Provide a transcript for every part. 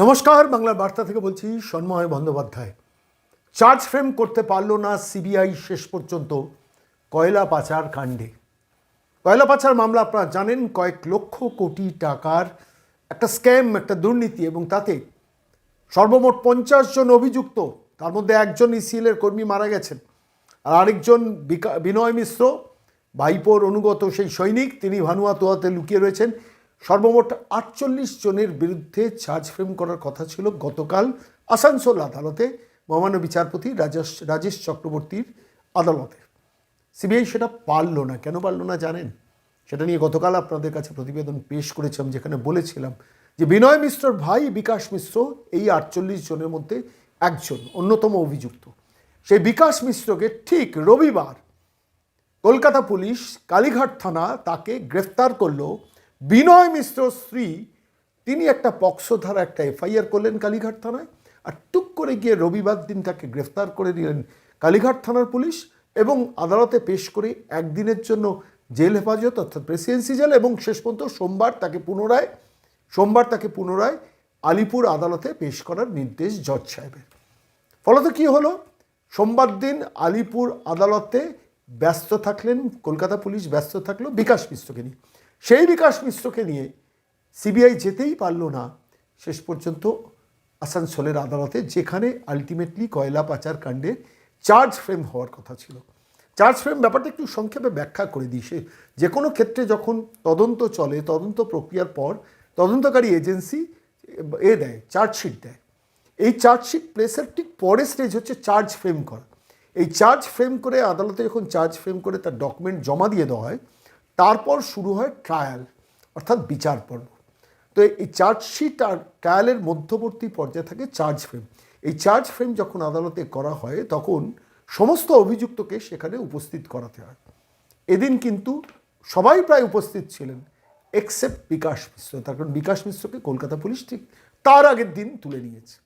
নমস্কার, বাংলার বার্তা থেকে বলছি সন্ময় বন্দ্যোপাধ্যায়। চার্জ ফ্রেম করতে পারল না সিবিআই শেষ পর্যন্ত, কয়লা পাচার কাণ্ডে। কয়লা পাচার মামলা, আপনারা জানেন, কয়েক লক্ষ কোটি টাকার একটা স্ক্যাম, একটা দুর্নীতি, এবং তাতে সর্বমোট পঞ্চাশ জন অভিযুক্ত, তার মধ্যে একজন ইসিএলের কর্মী মারা গেছেন। আর আরেকজন বিনয় মিশ্র, ভাইপোর অনুগত সেই সৈনিক, তিনি ভানুয়াতুয়াতে লুকিয়ে রয়েছেন। সর্বমোট আটচল্লিশ জনের বিরুদ্ধে চার্জ ফ্রেম করার কথা ছিল গতকাল আসানসোল আদালতে। মহামান্য বিচারপতি রাজেশ রাজেশ চক্রবর্তীর আদালতে। সিবিআই সেটা পারল না। কেন পারল না জানেন? সেটা নিয়ে গতকাল আপনাদের কাছে প্রতিবেদন পেশ করেছিলাম, যেখানে বলেছিলাম যে বিনয় মিশ্রর ভাই বিকাশ মিশ্র এই আটচল্লিশ জনের মধ্যে একজন, অন্যতম অভিযুক্ত। সেই বিকাশ মিশ্রকে ঠিক রবিবার কলকাতা পুলিশ কালীঘাট থানা তাকে গ্রেফতার করল বিনয় মিশ্র স্ত্রী, তিনি একটা পক্সো ধারা একটা এফআইআর করলেন কালীঘাট থানায় আর টুক করে গিয়ে রবিবার দিন তাকে গ্রেফতার করে নিলেন কালীঘাট থানার পুলিশ এবং আদালতে পেশ করে একদিনের জন্য জেল হেফাজত, অর্থাৎ প্রেসিডেন্সি জেল এবং শেষ পর্যন্ত সোমবার তাকে পুনরায়, সোমবার তাকে পুনরায় আলিপুর আদালতে পেশ করার নির্দেশ জজ সাহেবের। ফলত কি হলো? সোমবার দিন আলিপুর আদালতে ব্যস্ত থাকলেন, কলকাতা পুলিশ ব্যস্ত থাকল বিকাশ মিশ্রকে নিয়ে। সেই বিকাশ মিশ্রকে নিয়ে সিবিআই যেতেই পারল না। শেষ পর্যন্ত আসানসোলের আদালতে যেখানে আলটিমেটলি কয়লা পাচার কাণ্ডে চার্জ ফ্রেম হওয়ার কথা ছিল। চার্জ ফ্রেম ব্যাপারটা একটু সংক্ষেপে ব্যাখ্যা করে দিই। সে যে কোনো ক্ষেত্রে যখন তদন্ত চলে, তদন্ত প্রক্রিয়ার পর তদন্তকারী এজেন্সি এ দেয় চার্জশিট দেয়। এই চার্জশিট প্লেসের ঠিক পরের স্টেজ হচ্ছে চার্জ ফ্রেম করা। এই চার্জ ফ্রেম করে আদালতে যখন চার্জ ফ্রেম করে তার ডকুমেন্ট জমা দিয়ে দেওয়া হয় তারপর শুরু হয় ট্রায়াল, অর্থাৎ বিচার পর্ব। তো এই চার্জশিট আর ট্রায়ালের মধ্যবর্তী পর্যায়ে থাকে চার্জ ফ্রেম। এই চার্জ ফ্রেম যখন আদালতে করা হয়, তখন সমস্ত অভিযুক্তকে সেখানে উপস্থিত করাতে হয়। এদিন কিন্তু সবাই প্রায় উপস্থিত ছিলেন এক্সেপ্ট বিকাশ মিশ্র। তার কারণ বিকাশ মিশ্রকে কলকাতা পুলিশ ঠিক তার আগের দিন তুলে নিয়েছে।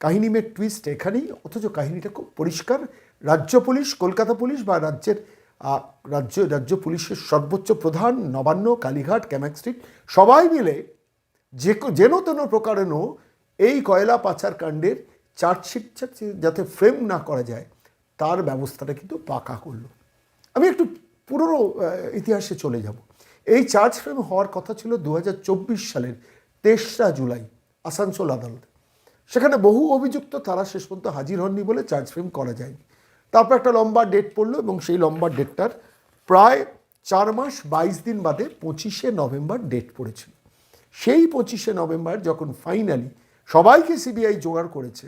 কাহিনী মেয়ের টুইস্ট এখানেই, অথচ কাহিনীটা খুব পরিষ্কার। রাজ্য পুলিশ, কলকাতা পুলিশ বা রাজ্যের রাজ্য রাজ্য পুলিশের সর্বোচ্চ প্রধান নবান্ন, কালীঘাট, ক্যামাক স্ট্রিট, সবাই মিলে যে যেন তেন প্রকারেণ এই কয়লা পাচার কাণ্ডের চার্জশিট যাতে ফ্রেম না করা যায়, তার ব্যবস্থাটা কিন্তু পাকা করল। আমি একটু পুরনো ইতিহাসে চলে যাব। এই চার্জ ফ্রেম হওয়ার কথা ছিল দু হাজার চব্বিশ সালের তেসরা জুলাই, আসানসোল আদালতে। সেখানে বহু অভিযুক্ত তারা শেষ পর্যন্ত হাজির হননি বলে চার্জ ফ্রেম করা যায়নি। তারপর একটা লম্বা ডেট পড়ল এবং সেই লম্বা ডেটটার প্রায় চার মাস বাইশ দিন বাদে পঁচিশে নভেম্বর ডেট পড়েছিল। সেই পঁচিশে নভেম্বর যখন ফাইনালি সবাইকে সিবিআই জোগাড় করেছে,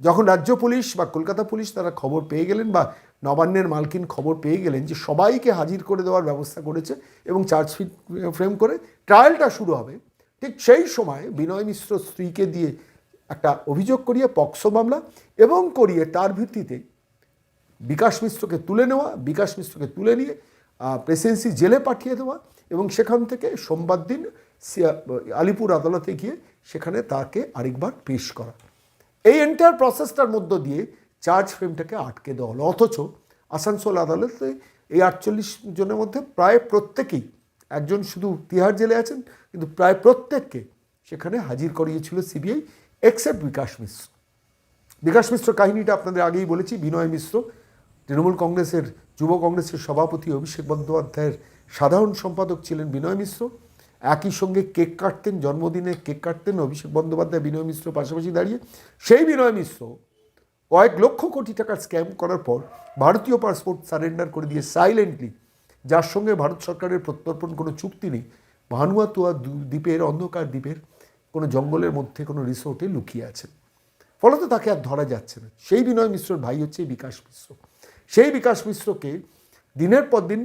যখন রাজ্য পুলিশ বা কলকাতা পুলিশ তারা খবর পেয়ে গেলেন বা নবান্নের মালকিন খবর পেয়ে গেলেন যে সবাইকে হাজির করে দেওয়ার ব্যবস্থা করেছে এবং চার্জশিট ফ্রেম করে ট্রায়ালটা শুরু হবে, ঠিক সেই সময় বিনয় মিশ্র স্ত্রীকে দিয়ে একটা অভিযোগ করিয়ে পক্সো মামলা এবং করিয়ে তার ভিত্তিতে বিকাশ মিশ্রকে তুলে নেওয়া, বিকাশ মিশ্রকে তুলে নিয়ে প্রেসিডেন্সি জেলে পাঠিয়ে দেওয়া এবং সেখান থেকে সোমবার দিন আলিপুর আদালতে গিয়ে সেখানে তাকে আরেকবার পেশ করা। এই এন্টায়ার প্রসেসটার মধ্য দিয়ে চার্জ ফ্রেমটাকে আটকে দেওয়া হলো। অথচ আসানসোল আদালতে এই আটচল্লিশ জনের মধ্যে প্রায় প্রত্যেকেই, একজন শুধু তিহার জেলে আছেন, কিন্তু প্রায় প্রত্যেককে সেখানে হাজির করিয়েছিল সিবিআই এক্সেপ্ট বিকাশ মিশ্র। বিকাশ মিশ্র কাহিনীটা আপনাদের আগেই বলেছি, বিনয় মিশ্র তৃণমূল কংগ্রেসের, যুব কংগ্রেসের সভাপতি অভিষেক বন্দ্যোপাধ্যায়ের সাধারণ সম্পাদক ছিলেন বিনয় মিশ্র। একই সঙ্গে কেক কাটতেন, জন্মদিনে কেক কাটতেন অভিষেক বন্দ্যোপাধ্যায়, বিনয় মিশ্র পাশাপাশি দাঁড়িয়ে। সেই বিনয় মিশ্র কয়েক লক্ষ কোটি টাকার স্ক্যাম করার পর ভারতীয় পাসপোর্ট সারেন্ডার করে দিয়ে সাইলেন্টলি যার সঙ্গে ভারত সরকারের প্রত্যর্পণ কোনো চুক্তি নেই, ভানুয়াতুয়া দ্বীপের, অন্ধকার দ্বীপের কোনো জঙ্গলের মধ্যে কোনো রিসোর্টে লুকিয়ে আছেন। ফলত তাকে আর ধরা যাচ্ছে না। সেই বিনয় মিশ্রর ভাই হচ্ছে বিকাশ মিশ্র। সেই বিকাশ মিশ্রকে দিনের পর দিন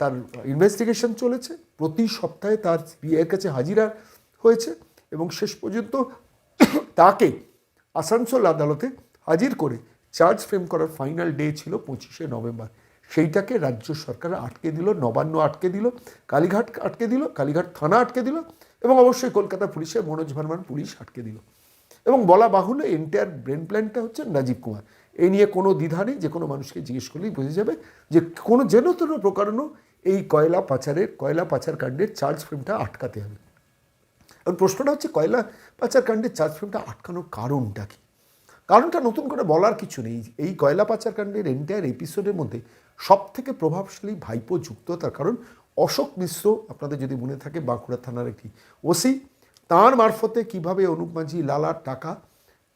তার ইনভেস্টিগেশন চলেছে। প্রতি সপ্তাহে তার বিয়ের কাছে হাজিরা হয়েছে এবং শেষ পর্যন্ত তাকে আসানসোল আদালতে হাজির করে চার্জ ফ্রেম করার ফাইনাল ডে ছিল পঁচিশে নভেম্বর। সেইটাকে রাজ্য সরকার আটকে দিল, নবান্ন আটকে দিল, কালীঘাট আটকে দিল, কালীঘাট থানা আটকে দিল এবং অবশ্যই কলকাতা পুলিশের মনোজ ভার্মান পুলিশ আটকে দিল। এবং বলা বাহুল্য এন্টায়ার ব্রেন প্ল্যানটা হচ্ছে রাজীব কুমার। এই নিয়ে কোনো দ্বিধা নেই, যে কোনো মানুষকে জিজ্ঞেস করলেই বোঝা যাবে যে কোনো যেন তেন প্রকারণ এই কয়লা পাচারের, কয়লা পাচার কাণ্ডের চার্জ ফ্রেমটা আটকাতে হবে। আর প্রশ্নটা হচ্ছে কয়লা পাচার কাণ্ডের চার্জ ফ্রেমটা আটকানোর কারণটা কি? কারণটা নতুন করে বলার কিছু নেই। এই কয়লা পাচার কাণ্ডের এন্টায়ার এপিসোডের মধ্যে সব থেকে প্রভাবশালী ভাইপো যুক্ত তার কারণ অশোক মিশ্র, আপনাদের যদি মনে থাকে বাঁকুড়া থানার একটি ওসি, তার মারফতে কীভাবে অনুপ মাঝি লালার টাকা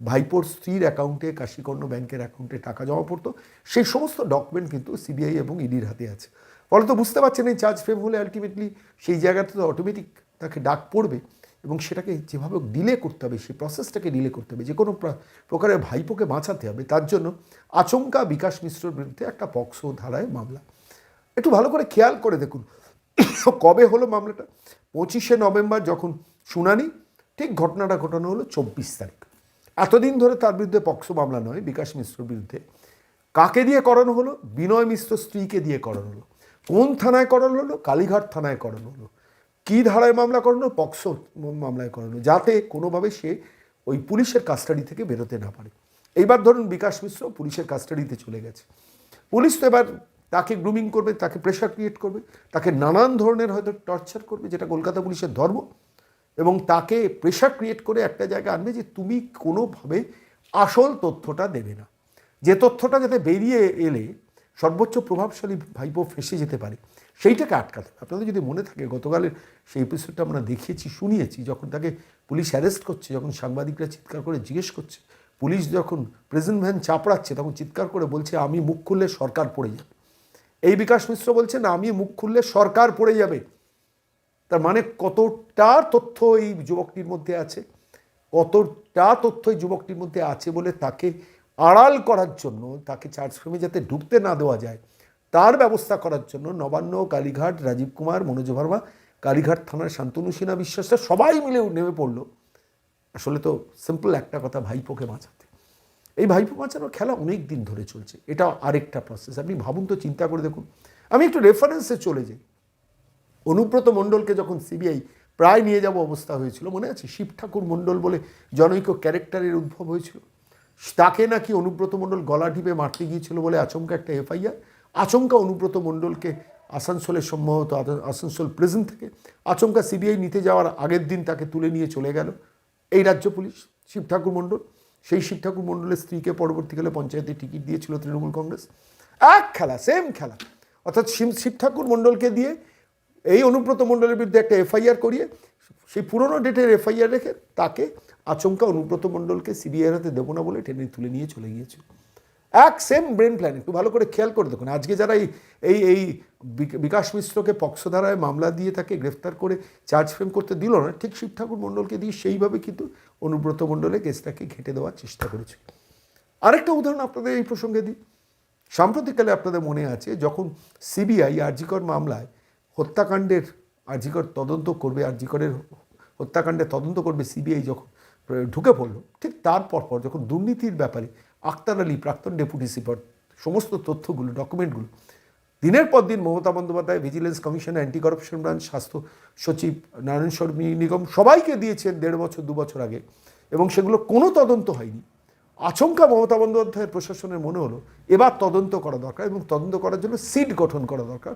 ভাইপোর স্ত্রীর অ্যাকাউন্টে কাশীকর্ণ ব্যাংকের অ্যাকাউন্টে টাকা জমা পড়তো, সেই সমস্ত ডকুমেন্ট কিন্তু সিবিআই এবং ইডির হাতে আছে। ফলে তো বুঝতে পারছেন এই চার্জ ফ্রেম হলে আলটিমেটলি সেই জায়গাতে তো অটোমেটিক তাকে ডাক পড়বে এবং সেটাকে যেভাবে ডিলে করতে হবে, সেই প্রসেসটাকে ডিলে করতে হবে। যে কোনো প্রা- প্রকারের ভাইপোকে বাঁচাতে হবে, তার জন্য আচমকা বিকাশ মিশ্রর বিরুদ্ধে একটা পক্সো ধারায় মামলা। একটু ভালো করে খেয়াল করে দেখুন। কবে হলো মামলাটা? পঁচিশে নভেম্বর যখন শুনানি, ঠিক ঘটনাটা ঘটানো হলো চব্বিশ তারিখ। এতদিন ধরে তার বিরুদ্ধে পক্সো মামলা নয়, বিকাশ মিশ্রর বিরুদ্ধে। কাকে দিয়ে করানো হলো? বিনয় মিশ্র স্ত্রীকে দিয়ে করানো হলো। কোন থানায় করানো হলো? কালীঘাট থানায় করানো হলো। কী ধারায় মামলা করানো পক্সো মামলায় করানো যাতে কোনোভাবে সে ওই পুলিশের কাস্টাডি থেকে বেরোতে না পারে। এইবার ধরুন বিকাশ মিশ্র পুলিশের কাস্টাডিতে চলে গেছে। পুলিশ তো এবার তাকে গ্রুমিং করবে, তাকে প্রেশার ক্রিয়েট করবে, তাকে নানান ধরনের হয়তো টর্চার করবে, যেটা কলকাতা পুলিশের ধর্ম। এবং তাকে প্রেশার ক্রিয়েট করে একটা জায়গায় আনবে যে তুমি কোনোভাবে আসল তথ্যটা দেবে না। যে তথ্যটা যাতে বেরিয়ে এলে সর্বোচ্চ প্রভাবশালী ভাইপো ফেসে যেতে পারে, সেইটাকে আটকাতে আপনাদের যদি মনে থাকে, গতকালের সেই এপিসোডটা আমরা দেখিয়েছি, শুনিয়েছি, যখন তাকে পুলিশ অ্যারেস্ট করছে, যখন সাংবাদিকরা চিৎকার করে জিজ্ঞেস করছে, পুলিশ যখন প্রেজেন্ট ভ্যান চাপড়াচ্ছে, তখন চিৎকার করে বলছে, আমি মুখ খুললে সরকার পড়ে যাবে। এই বিকাশ মিশ্র বলছেন আমি মুখ খুললে সরকার পড়ে যাবে। তার মানে কতটা তথ্য এই যুবকটির মধ্যে আছে? কতটা তথ্য এই যুবকটির মধ্যে আছে বলে তাকে আড়াল করার জন্য, তাকে চার্জ ফ্রেমে যাতে ঢুকতে না দেওয়া যায়, তার ব্যবস্থা করার জন্য নবান্ন, কালীঘাট, রাজীব কুমার, মনোজ ভার্মা, কালীঘাট থানার শান্তনু সিনহা বিশ্বাসটা সবাই মিলে নেমে পড়ল। আসলে তো সিম্পল একটা কথা, ভাইপোকে বাঁচাতে। এই ভাইপো বাঁচানোর খেলা অনেক দিন ধরে চলছে। এটা আরেকটা প্রসেস আপনি ভাবুন তো, চিন্তা করে দেখুন। আমি একটু রেফারেন্সে চলে যাই। অনুব্রত মণ্ডলকে যখন সিবিআই প্রায় নিয়ে যাব অবস্থা হয়েছিল, মনে আছে? শিব ঠাকুর মণ্ডল বলে জনৈক ক্যারেক্টারের উদ্ভব হয়েছিল। তাকে নাকি অনুব্রত মণ্ডল গলা টিপে মারতে গিয়েছিল বলে আচমকা একটা এফআইআর? আচমকা অনুব্রত মণ্ডলকে আসানসোলের সম্ভবত, আসানসোল প্রেজেন্ট থেকে আচমকা সিবিআই নিতে যাওয়ার আগের দিন তাকে তুলে নিয়ে চলে গেল। এই রাজ্য পুলিশ, শিব ঠাকুর মণ্ডল। সেই শিব ঠাকুর মণ্ডলের স্ত্রীকে পরবর্তীকালে পঞ্চায়েতে টিকিট দিয়েছিল তৃণমূল কংগ্রেস। এক খেলা সেম খেলা। অর্থাৎ শিব শিব ঠাকুর মণ্ডলকে দিয়ে এই অনুব্রত মণ্ডলের বিরুদ্ধে একটা এফআইআর করিয়ে, সেই পুরনো ডেটের এফআইআর রেখে তাকে আচমকা অনুব্রত মণ্ডলকে সিবিআইয়ের হাতে দেবো না বলে টেনে তুলে নিয়ে চলে গিয়েছে। এক সেম ব্রেন প্ল্যান একটু ভালো করে খেয়াল করে দেখুন। আজকে যারা এই এই এই বিক- বিকাশ মিশ্রকে পক্ষধারায় মামলা দিয়ে তাকে গ্রেফতার করে চার্জ ফ্রেম করতে দিল না, ঠিক শিব ঠাকুর মণ্ডলকে দিয়ে সেইভাবে কিন্তু অনুব্রত মণ্ডলে কেসটাকে ঘেঁটে দেওয়ার চেষ্টা করেছে। আরেকটা উদাহরণ আপনাদের এই প্রসঙ্গে দিই। সাম্প্রতিককালে আপনাদের মনে আছে, যখন সিবিআই আরজিকর মামলায় হত্যাকাণ্ডের আরজিকর তদন্ত করবে আরজিকরের হত্যাকাণ্ডের তদন্ত করবে সিবিআই যখন ঢুকে পড়ল, ঠিক তারপর পর যখন দুর্নীতির ব্যাপারে আক্তার আলী, প্রাক্তন ডেপুটি সুপার, সমস্ত তথ্যগুলো, ডকুমেন্টগুলো, দিনের পর দিন Mamata Bandyopadhyay, vigilance commission anti corruption branch, স্বাস্থ্য সচিব, নারায়ণ শর্মী, নিগম সবাইকে দিয়েছেন দেড় বছর, দু বছর আগে, এবং সেগুলো কোনো তদন্ত হয়নি। আচমকা মমতা বন্দ্যোপাধ্যায়ের প্রশাসনের মনে হলো, এবার তদন্ত করা দরকার এবং তদন্ত করার জন্য সিট গঠন করা দরকার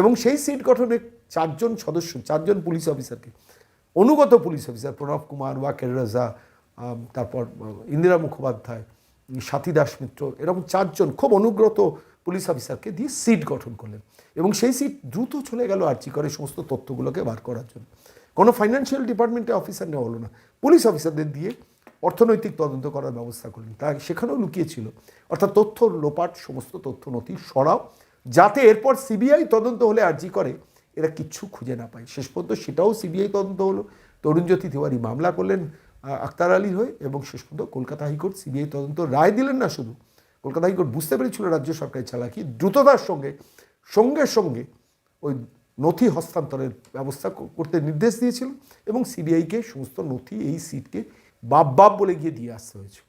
এবং সেই সিট গঠনে চারজন সদস্য, চারজন পুলিশ অফিসারকে, অনুগত পুলিশ অফিসার প্রণব কুমার, ওয়াকের রাজা তারপর ইন্দিরা মুখোপাধ্যায়, সাথী দাস মিত্র, এরকম চারজন খুব অনুগ্রত পুলিশ অফিসারকে দিয়ে সিট গঠন করলেন এবং সেই সিট দ্রুত চলে গেল আর্চি করে সমস্ত তথ্যগুলোকে বার করার জন্য। কোনো ফাইন্যান্সিয়াল ডিপার্টমেন্টে অফিসার নেওয়া হলো না। পুলিশ অফিসারদের দিয়ে অর্থনৈতিক তদন্ত করার ব্যবস্থা করলেন। তা সেখানেও লুকিয়েছিল। অর্থাৎ তথ্য লোপাট, সমস্ত তথ্য নথি সরাও, যাতে এরপর সিবিআই তদন্ত হলে আর্জি করে, এরা কিচ্ছু খুঁজে না পায়। শেষ পর্যন্ত সেটাও সিবিআই তদন্ত হলো। তরুণজ্যোতি তিওয়ারি মামলা করলেন আক্তার আলীর হয়ে এবং শেষ পর্যন্ত কলকাতা হাইকোর্ট সিবিআই তদন্ত রায় দিলেন না শুধু। কলকাতা হাইকোর্ট বুঝতে পেরেছিল রাজ্য সরকারের চালাকি। দ্রুততার সঙ্গে সঙ্গে সঙ্গে ওই নথি হস্তান্তরের ব্যবস্থা করতে নির্দেশ দিয়েছিল এবং সিবিআইকে সমস্ত নথি এই সিটকে বাপ বাপ বলে গিয়ে দিয়ে আসতে হয়েছে।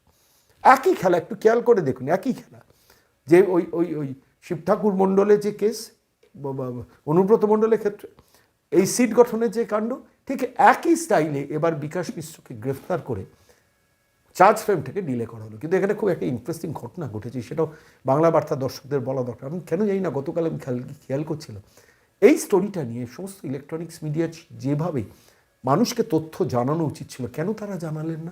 একই খেলা, একটু খেয়াল করে দেখুন, একই খেলা। যে ওই ওই ওই শিব ঠাকুর মণ্ডলের যে কেস অনুব্রত মণ্ডলের ক্ষেত্রে, এই সিট গঠনের যে কাণ্ড, ঠিক একই স্টাইলে এবার বিকাশ মিশ্রকে গ্রেফতার করে চার্জ ফ্রেম থেকে ডিলে করা হলো। কিন্তু এখানে খুব একটা ইন্টারেস্টিং ঘটনা ঘটেছে, সেটাও বাংলা বার্তা দর্শকদের বলা দরকার। আমি কেন জানি না, গতকাল আমি খেয়াল খেয়াল করছিলাম। এই স্টোরিটা নিয়ে সমস্ত ইলেকট্রনিক্স মিডিয়া যেভাবে মানুষকে তথ্য জানানো উচিত ছিল। কেন তারা জানালেন না?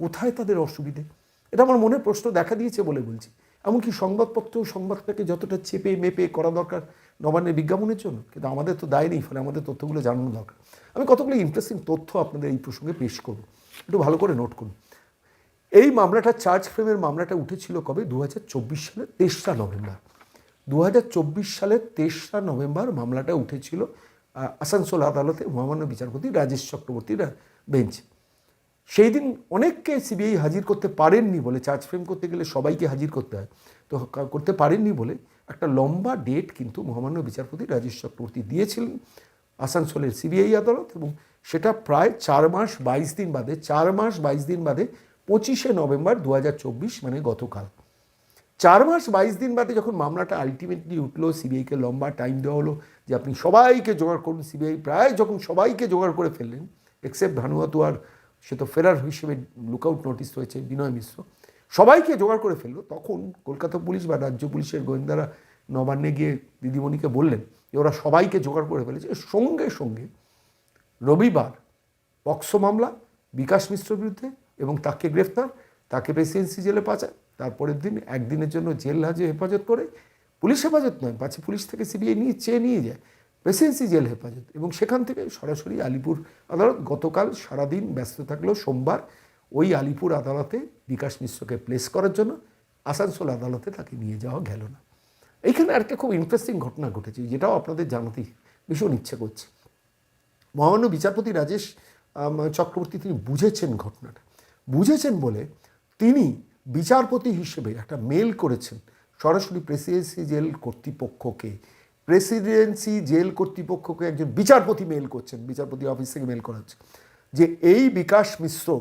কোথায় তাদের অসুবিধে? এটা আমার মনে প্রশ্ন, দেখা দিয়েছে বলে বলছি। এমনকি সংবাদপত্র সংবাদটাকে যতটা চেপে মেপে করা দরকার নবান্নের বিজ্ঞাপনের জন্য, কিন্তু আমাদের তো দায় নেই, ফলে আমাদের তথ্যগুলো জানানো দরকার। আমি কতগুলো ইন্টারেস্টিং তথ্য আপনাদের এই প্রসঙ্গে পেশ করব। একটু ভালো করে নোট করুন। এই মামলাটা চার্জ ফ্রেমের মামলাটা উঠেছিল কবে? দু হাজার চব্বিশ সালের তেসরা নভেম্বর। দু হাজার চব্বিশ সালের তেসরা নভেম্বর মামলাটা উঠেছিল আসানসোল আদালতে মহামান্য বিচারপতি রাজেশ চক্রবর্তীর বেঞ্চ। সেই দিন অনেককে সিবিআই হাজির করতে পারেননি বলে চার্জ ফ্রেম করতে গেলে সবাইকে হাজির করতে হয়। তো করতে পারেননি বলে একটা লম্বা ডেট কিন্তু মহামান্য বিচারপতি রাজেশ চক্রবর্তী দিয়েছিলেন আসানসোলের সিবিআই আদালত এবং সেটা প্রায় চার মাস বাইশ দিন বাদে, চার মাস বাইশ দিন বাদে পঁচিশে নভেম্বর দু হাজার চব্বিশ মানে গতকাল। চার মাস বাইশ দিন বাদে যখন মামলাটা আলটিমেটলি উঠল সিবিআইকে লম্বা টাইম দেওয়া হলো যে আপনি সবাইকে জোগাড় করুন সিবিআই প্রায় যখন সবাইকে জোগাড় করে ফেললেন এক্সেপ্ট ভানুয়াতুয়ার সে তো ফেরার হিসেবে লুকআউট নোটিস রয়েছে বিনয় মিশ্র, সবাইকে জোগাড় করে ফেলল। তখন কলকাতা পুলিশ বা রাজ্য পুলিশের গোয়েন্দারা নবান্নে গিয়ে দিদিমণিকে বললেন যে ওরা সবাইকে জোগাড় করে ফেলেছে। সঙ্গে সঙ্গে রবিবার পক্সো মামলা, বিকাশ মিশ্রের বিরুদ্ধে এবং তাকে গ্রেফতার, তাকে প্রেসিডেন্সি জেলে পাচায় তারপরের দিন একদিনের জন্য জেল হাজে হেফাজত করে, পুলিশ হেফাজত নয় পাচ্ছে পুলিশ থেকে সিবিআই নিয়ে চেয়ে নিয়ে যায়, প্রেসিডেন্সি জেল হেফাজত। এবং সেখান থেকে সরাসরি আলিপুর আদালত গতকাল সারাদিন ব্যস্ত থাকলেও সোমবার ওই আলিপুর আদালতে বিকাশ মিশ্রকে প্লেস করার জন্য আসানসোল আদালতে তাকে নিয়ে যাওয়া গেল না। এইখানে একটা খুব ইন্টারেস্টিং ঘটনা ঘটেছে, যেটাও আপনাদের জানাতেই ভীষণ ইচ্ছে করছে। মহামান্য বিচারপতি রাজেশ চক্রবর্তী তিনি বুঝেছেন ঘটনাটা। বুঝেছেন বলে তিনি বিচারপতি হিসেবে একটা মেল করেছেন সরাসরি প্রেসিডেন্সি জেল কর্তৃপক্ষকে। প্রেসিডেন্সি জেল কর্তৃপক্ষকে একজন বিচারপতি মেল করছেন, বিচারপতি অফিস থেকে মেল করা হচ্ছে। যে এই বিকাশ মিশ্র,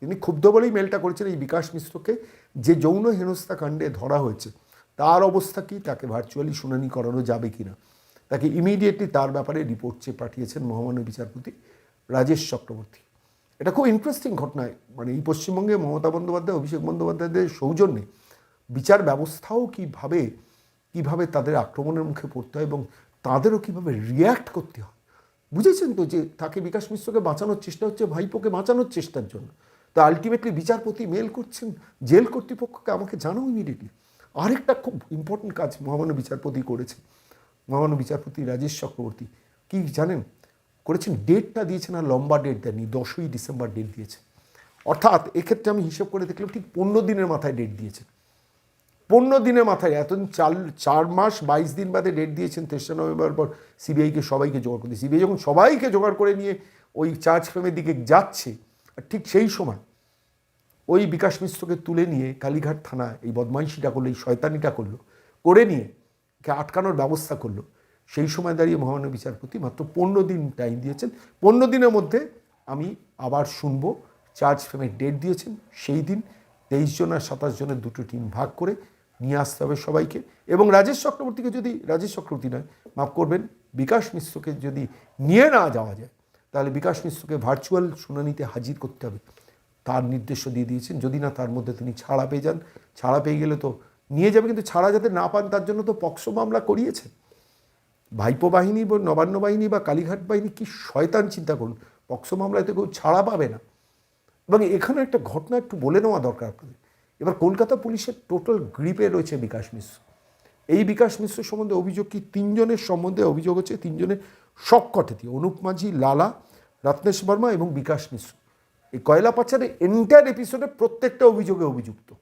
তিনি ক্ষুব্ধ বলেই মেলটা করেছেন, এই বিকাশ মিশ্রকে যে যৌন হেনস্থা কাণ্ডে ধরা হয়েছে, তার অবস্থা কি? তাকে ভার্চুয়ালি শুনানি করানো যাবে কিনা? তাকে ইমিডিয়েটলি তার ব্যাপারে রিপোর্ট চেয়ে পাঠিয়েছেন মহামান্য বিচারপতি রাজেশ চক্রবর্তী। এটা খুব ইন্টারেস্টিং ঘটনা। মানে এই পশ্চিমবঙ্গে মমতা বন্দ্যোপাধ্যায়, অভিষেক বন্দ্যোপাধ্যায়দের সৌজন্যে বিচার ব্যবস্থাও কীভাবে কীভাবে তাদের আক্রমণের মুখে পড়তে হয় এবং তাদেরও কীভাবে রিয়্যাক্ট করতে হয়। বুঝেছেন তো যে তাকে বিকাশ মিশ্রকে বাঁচানোর চেষ্টা হচ্ছে, ভাইপোকে বাঁচানোর চেষ্টার জন্য। তো আলটিমেটলি বিচারপতি মেল করছেন জেল কর্তৃপক্ষকে আমাকে জানাও ইমিডিয়েটলি আরেকটা খুব ইম্পর্টেন্ট কাজ মহামান্য বিচারপতি করেছে। মহামান্য বিচারপতি রাজেশ চক্রবর্তী। কি জানেন? করেছেন ডেটটা দিয়েছেন আর লম্বা ডেট দেননি, দশই ডিসেম্বর ডেট দিয়েছেন অর্থাৎ এক্ষেত্রে আমি হিসেব করে দেখলাম ঠিক পনেরো দিনের মাথায় ডেট দিয়েছেন। পনেরো দিনের মাথায়, এতদিন চার চার মাস বাইশ দিন বাদে ডেট দিয়েছেন, তেসরা নভেম্বর পর সিবিআইকে সবাইকে জোগাড় করতে সিবিআই যখন সবাইকে জোগাড় করে নিয়ে ওই চার্জ ফ্রেমের দিকে যাচ্ছে, আর ঠিক সেই সময় ওই বিকাশ মিশ্রকে তুলে নিয়ে কালীঘাট থানা এই বদমাইশিটা করল, এই শয়তানিটা করল, করে নিয়ে আটকানোর ব্যবস্থা করল। সেই সময় দাঁড়িয়ে মহামান্য বিচারপতি মাত্র পনেরো দিন টাইম দিয়েছেন। পনেরো দিনের মধ্যে আমি আবার শুনব। চার্জ ফ্রেমের ডেট দিয়েছেন। সেই দিন তেইশ জন আর সাতাশ জনের দুটো টিম ভাগ করে নিয়ে আসতে হবে সবাইকে। এবং রাজেশ চক্রবর্তীকে যদি, রাজেশ চক্রবর্তী নয়, মাফ করবেন, বিকাশ মিশ্রকে যদি নিয়ে না যাওয়া যায়, তাহলে বিকাশ মিশ্রকে ভার্চুয়াল শুনানিতে হাজির করতে হবে। তার নির্দেশও দিয়ে দিয়েছেন। যদি না, তার মধ্যে তিনি ছাড়া পেয়ে যান। ছাড়া পেয়ে গেলে তো নিয়ে যাবে, কিন্তু ছাড়া যাতে না পান, তার জন্য তো পক্সো মামলা করিয়েছেন। ভাইপো বাহিনী বা নবান্ন বাহিনী বা কালীঘাট বাহিনী কি শয়তান চিন্তা করুন? পক্সো মামলায় তো কেউ ছাড়া পাবে না। এবং এখানে একটা ঘটনা একটু বলে নেওয়া দরকার আপনাদের। এবার কলকাতা পুলিশের টোটাল গ্রিপে রয়েছে বিকাশ মিশ্র। এই বিকাশ মিশ্র সম্বন্ধে অভিযোগ কি? তিনজনের সম্বন্ধে অভিযোগ হচ্ছে তিনজনের সবকটে দিয়ে অনুপ মাঝি, লালা, রত্নেশ বর্মা এবং বিকাশ মিশ্র। এই কয়লা পাচারের এন্টায়ার এপিসোডে প্রত্যেকটা অভিযোগে অভিযুক্ত।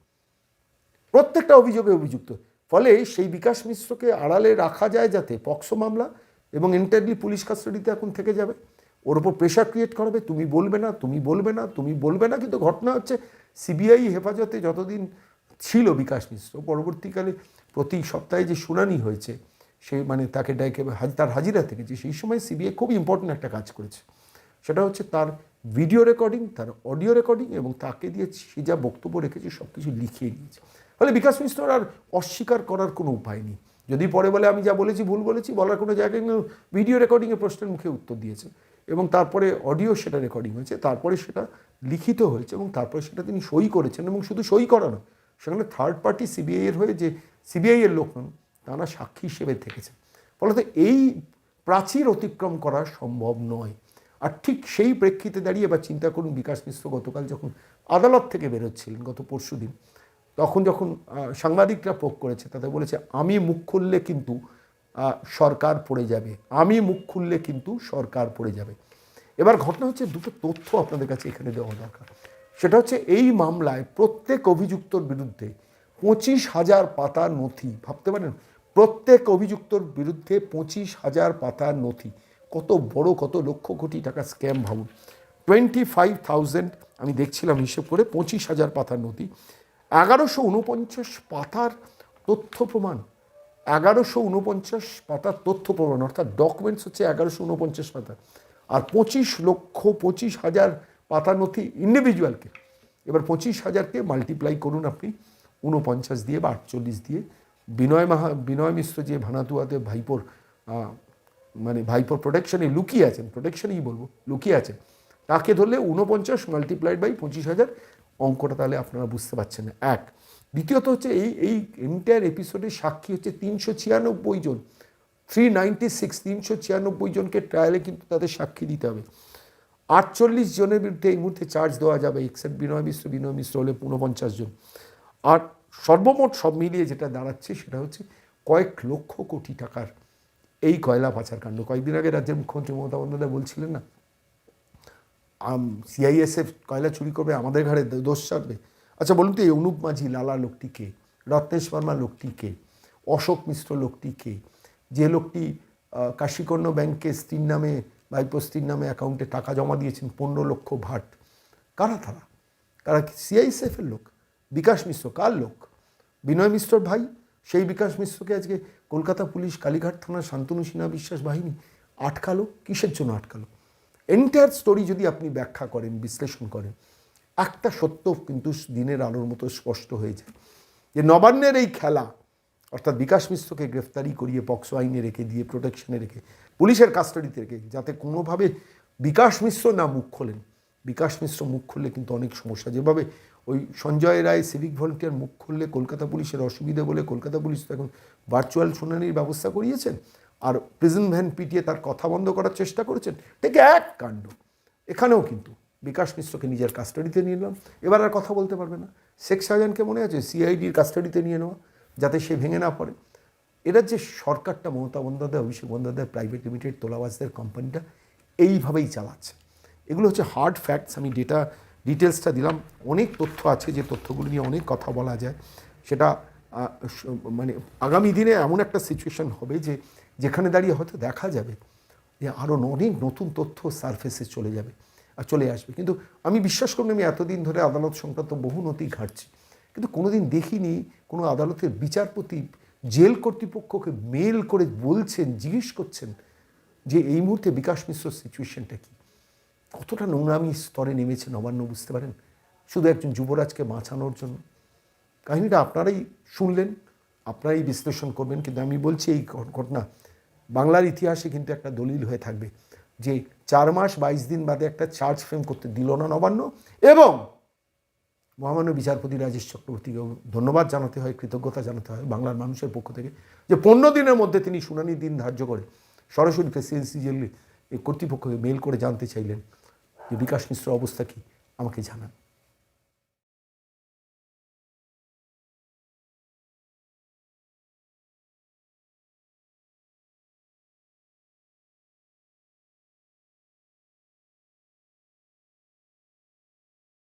প্রত্যেকটা অভিযোগে অভিযুক্ত। ফলে সেই বিকাশ মিশ্রকে আড়ালে রাখা যায় যাতে পক্সো মামলা এবং এন্টায়ারলি পুলিশ কাস্টাডিতে এখন থেকে যাবে। ওর ওপর প্রেশার ক্রিয়েট করাবে। তুমি বলবে না, তুমি বলবে না, তুমি বলবে না, কিন্তু ঘটনা হচ্ছে সিবিআই হেফাজতে যতদিন ছিল বিকাশ মিশ্র, পরবর্তীকালে প্রতি সপ্তাহে যে শুনানি হয়েছে, সে মানে তাকে হাজ- তার হাজিরা থেকেছে সেই সময় সিবিআই খুব ইম্পর্টেন্ট একটা কাজ করেছে। সেটা হচ্ছে তার ভিডিও রেকর্ডিং তার অডিও রেকর্ডিং এবং তাকে দিয়ে সে যা বক্তব্য রেখেছে সব কিছু লিখিয়ে নিয়েছে ফলে বিকাশ মিশ্র আর অস্বীকার করার কোনো উপায় নেই। যদি পরে বলে আমি যা বলেছি, ভুল বলেছি, বলার কোনো জায়গায় নেই, ভিডিও রেকর্ডিংয়ে প্রশ্নের মুখে উত্তর দিয়েছে এবং তারপরে অডিও সেটা রেকর্ডিং হয়েছে, তারপরে সেটা লিখিত হয়েছে এবং তারপরে সেটা তিনি সই করেছেন এবং শুধু সই করা নয়, সেখানে থার্ড পার্টি সিবিআই এর হয়ে যে সিবিআই এর লোক নন তারা সাক্ষী হিসেবে থেকেছেন। ফলত এই প্রাচীর অতিক্রম করা সম্ভব নয়। আর ঠিক সেই প্রেক্ষিতে দাঁড়িয়ে বা চিন্তা করুন বিকাশ মিশ্র গতকাল যখন আদালত থেকে বেরোচ্ছিলেন, গত পরশু দিন তখন যখন সাংবাদিকরা পোক করেছে, তাতে বলেছে, আমি মুখ খুললে কিন্তু সরকার পড়ে যাবে। আমি মুখ খুললে কিন্তু সরকার পড়ে যাবে। এবার ঘটনা হচ্ছে, দুটো তথ্য আপনাদের কাছে এখানে দেওয়া দরকার। সেটা হচ্ছে, এই মামলায় প্রত্যেক অভিযুক্তর বিরুদ্ধে পঁচিশ হাজার পাতার নথি, ভাবতে পারেন? প্রত্যেক অভিযুক্তর বিরুদ্ধে পঁচিশ হাজার পাতার নথি। কত বড়, কত লক্ষ কোটি টাকা স্ক্যাম ভাবুন। টোয়েন্টি ফাইভ থাউজেন্ড, আমি দেখছিলাম হিসেব করে, পঁচিশ হাজার পাতার নথি। এগারোশো উনপঞ্চাশ পাতার তথ্য প্রমাণ, এগারোশো উনপঞ্চাশ পাতার তথ্য প্রমাণ, অর্থাৎ ডকুমেন্টস হচ্ছে এগারোশো উনপঞ্চাশ পাতা। আর পঁচিশ লক্ষ, পঁচিশ হাজার পাতা নথি ইন্ডিভিজুয়ালকে এবার পঁচিশ হাজারকে মাল্টিপ্লাই করুন আপনি উনপঞ্চাশ দিয়ে বা আটচল্লিশ দিয়ে। বিনয় মাহা, বিনয় মিশ্র যে ভানাতুয়াতে ভাইপোর মানে ভাইপোর প্রোটেকশনে লুকিয়ে আছেন প্রোটেকশনেই বলব, লুকিয়ে আছেন তাকে ধরলে উনপঞ্চাশ মাল্টিপ্লাইড বাই পঁচিশ হাজার অঙ্কটা তাহলে আপনারা বুঝতে পারছেন না। এক, দ্বিতীয়ত হচ্ছে এই এই এন্টায়ার এপিসোডের সাক্ষী হচ্ছে তিনশো ছিয়ানব্বই জন। থ্রি নাইনটি সিক্স তিনশো ছিয়ানব্বই জনকে ট্রায়ালে কিন্তু তাদের সাক্ষী দিতে হবে। আটচল্লিশ জনের বিরুদ্ধে এই মুহূর্তে চার্জ দেওয়া যাবে। এক্সেপ্ট বিনয় মিশ্র বিনয় মিশ্র হলে ঊনপঞ্চাশ জন। আর সর্বমোট সব মিলিয়ে যেটা দাঁড়াচ্ছে সেটা হচ্ছে কয়েক লক্ষ কোটি টাকার এই কয়লা পাচার কাণ্ড। কয়েকদিন আগে রাজ্যের মুখ্যমন্ত্রী মমতা বন্দ্যোপাধ্যায় বলছিলেন না সিআইএসএফ কয়লা চুরি করবে, আমাদের দো- দোষ চাপবে। আচ্ছা বলুন তো এই অনুপ মাঝি, লালা লোকটি কে? রত্নেশ বর্মা লোকটি কে? অশোক মিশ্র লোকটি কে? যে লোকটি কাশীকর্ণ ব্যাংকে স্ত্রীর নামে ভাইপো স্ত্রীর নামে অ্যাকাউন্টে টাকা জমা দিয়েছেন, পনেরো লক্ষ ভাট। কারা তারা? তারা সিআইএসএফের লোক? বিকাশ মিশ্র, কার লোক? বিনয় মিশ্রর ভাই? সেই বিকাশ মিশ্রকে আজকে কলকাতা পুলিশ কালীঘাট থানার শান্তনু সিনহা বিশ্বাস বাহিনী আটকালো? কিসের জন্য আটকালো? এন্টায়ার স্টোরি যদি আপনি ব্যাখ্যা করেন, বিশ্লেষণ করেন, একটা সত্য কিন্তু দিনের আলোর মতো স্পষ্ট হয়ে যায়। যে নবান্নের এই খেলা, অর্থাৎ বিকাশ মিশ্রকে গ্রেফতারি করিয়ে পক্সো আইনে রেখে দিয়ে প্রোটেকশনে রেখে, পুলিশের কাস্টাডিতে রেখে, যাতে কোনোভাবে বিকাশ মিশ্র না মুখ খোলেন। বিকাশ মিশ্র মুখ খুললে কিন্তু অনেক সমস্যা। যেভাবে ওই সঞ্জয় রায়, সিভিক ভলেন্টিয়ার মুখ খুললে কলকাতা পুলিশের অসুবিধে বলে কলকাতা পুলিশ তো এখন ভার্চুয়াল শুনানির ব্যবস্থা করিয়েছেন আর প্রিজন ভ্যান পিটিয়ে তার কথা বন্ধ করার চেষ্টা করেছেন? ঠিক এক কাণ্ড। এখানেও কিন্তু বিকাশ মিশ্রকে নিজের কাস্টাডিতে নিয়ে নিলাম এবার আর কথা বলতে পারবে না। শেখ শাহজাহানকে মনে আছে? সিআইডির কাস্টাডিতে নিয়ে নেওয়া, যাতে সে ভেঙে না পড়ে। এরা যে সরকারটা মমতা বন্দ্যোপাধ্যায়, অভিষেক বন্দ্যোপাধ্যায় প্রাইভেট লিমিটেড তোলাবাজদের কোম্পানিটা এইভাবেই চালাচ্ছে। এগুলো হচ্ছে হার্ড ফ্যাক্টস আমি ডেটা ডিটেলসটা দিলাম। অনেক তথ্য আছে যে তথ্যগুলো নিয়ে অনেক কথা বলা যায়। সেটা মানে আগামী দিনে এমন একটা সিচুয়েশন হবে যে যেখানে দাঁড়িয়ে হয়তো দেখা যাবে যে আরও অনেক নতুন তথ্য সারফেসে চলে যাবে আর চলে আসবে। কিন্তু আমি বিশ্বাস করি আমি এতদিন ধরে আদালত সংক্রান্ত বহু নথি ঘাটছি। কিন্তু কোনোদিন দেখিনি কোনো আদালতের বিচারপতি জেল কর্তৃপক্ষকে মেল করে বলছেন, জিজ্ঞেস করছেন যে এই মুহূর্তে বিকাশ মিশ্র সিচুয়েশনটা কী? কতটা নোংরামি স্তরে নেমেছে, নবান্ন, বুঝতে পারেন? শুধু একজন যুবরাজকে বাঁচানোর জন্য। কাহিনীটা আপনারাই শুনলেন, আপনারাই বিশ্লেষণ করবেন, কিন্তু আমি বলছি এই ঘট- ঘটনা বাংলার ইতিহাসে কিন্তু একটা দলিল হয়ে থাকবে যে চার মাস বাইশ দিন বাদে একটা চার্জ ফ্রেম করতে দিল না নবান্ন এবং মহামান্য বিচারপতি রাজেশ চক্রবর্তীকেও ধন্যবাদ জানাতে হয়, কৃতজ্ঞতা জানাতে হয় বাংলার মানুষের পক্ষ থেকে যে পনেরো দিনের মধ্যে তিনি শুনানির দিন ধার্য করে সরাসরি প্রেসিডেন্সি জেলে কর্তৃপক্ষকে মেল করে জানতে চাইলেন যে বিকাশ মিশ্র অবস্থা কী, আমাকে জানান।